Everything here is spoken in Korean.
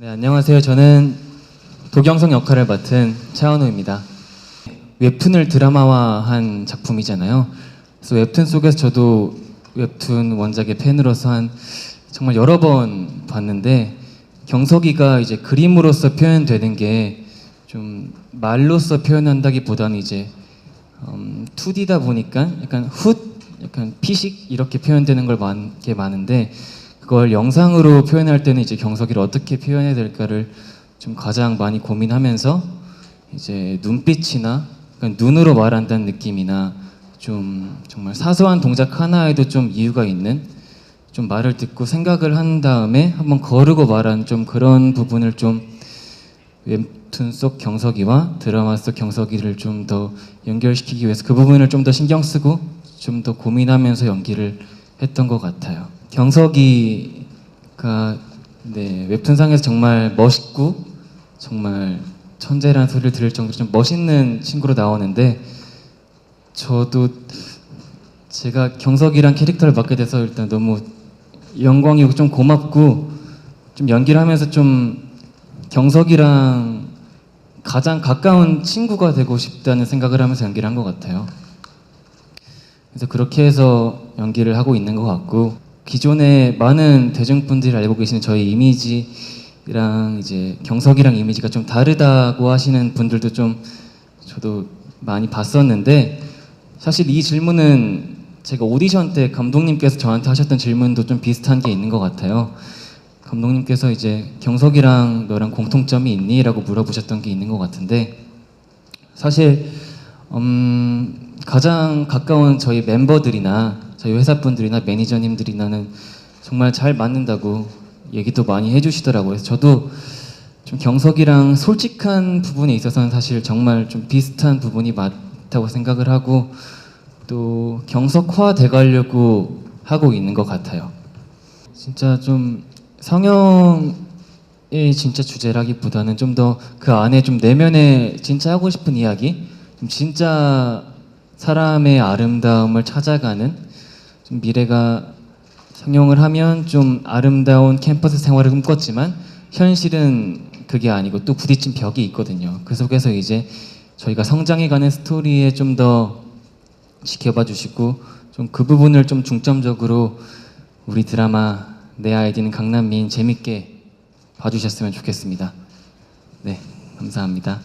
네, 안녕하세요. 저는 도경성 역할을 맡은 차은우입니다. 웹툰을 드라마화한 작품이잖아요. 그래서 웹툰 속에서 저도 웹툰 원작의 팬으로서 한 정말 여러 번 봤는데 경석이가 이제 그림으로서 표현되는 게 좀 말로써 표현한다기보다는 이제 음, 2D다 보니까 약간 훗, 약간 피식 이렇게 표현되는 걸 많, 게 많은데 그걸 영상으로 표현할 때는 이제 경석이를 어떻게 표현해야 될까를 좀 가장 많이 고민하면서 이제 눈빛이나 그러니까 눈으로 말한다는 느낌이나 좀 정말 사소한 동작 하나에도 좀 이유가 있는 좀 말을 듣고 생각을 한 다음에 한번 거르고 말한 좀 그런 부분을 좀 웹툰 속 경석이와 드라마 속 경석이를 좀 더 연결시키기 위해서 그 부분을 좀 더 신경 쓰고 좀 더 고민하면서 연기를 했던 것 같아요. 경석이가 네, 웹툰상에서 정말 멋있고 정말 천재라는 소리를 들을 정도로 좀 멋있는 친구로 나오는데 저도 제가 경석이란 캐릭터를 맡게 돼서 일단 너무 영광이고 좀 고맙고 좀 연기를 하면서 좀 경석이랑 가장 가까운 친구가 되고 싶다는 생각을 하면서 연기를 한 것 같아요. 그래서 그렇게 해서 연기를 하고 있는 것 같고 기존에 많은 대중분들이 알고 계시는 저희 이미지랑 이제 경석이랑 이미지가 좀 다르다고 하시는 분들도 좀 저도 많이 봤었는데 사실 이 질문은 제가 오디션 때 감독님께서 저한테 하셨던 질문도 좀 비슷한 게 있는 것 같아요. 감독님께서 이제 경석이랑 너랑 공통점이 있니? 라고 물어보셨던 게 있는 것 같은데 사실 음, 가장 가까운 저희 멤버들이나 저희 회사 분들이나 매니저님들이나는 정말 잘 맞는다고 얘기도 많이 해주시더라고요. 저도 좀 경석이랑 솔직한 부분에 있어서는 사실 정말 좀 비슷한 부분이 많다고 생각을 하고 또 경석화 돼가려고 하고 있는 것 같아요. 진짜 좀 성형의 진짜 주제라기보다는 좀 더 그 안에 좀 내면에 진짜 하고 싶은 이야기, 좀 진짜 사람의 아름다움을 찾아가는 좀 미래가 성형을 하면 좀 아름다운 캠퍼스 생활을 꿈꿨지만 현실은 그게 아니고 또 부딪힌 벽이 있거든요. 그 속에서 이제 저희가 성장해가는 스토리에 좀 더 지켜봐 주시고 좀 그 부분을 좀 중점적으로 우리 드라마 내 아이디는 강남미인 재밌게 봐주셨으면 좋겠습니다. 네, 감사합니다.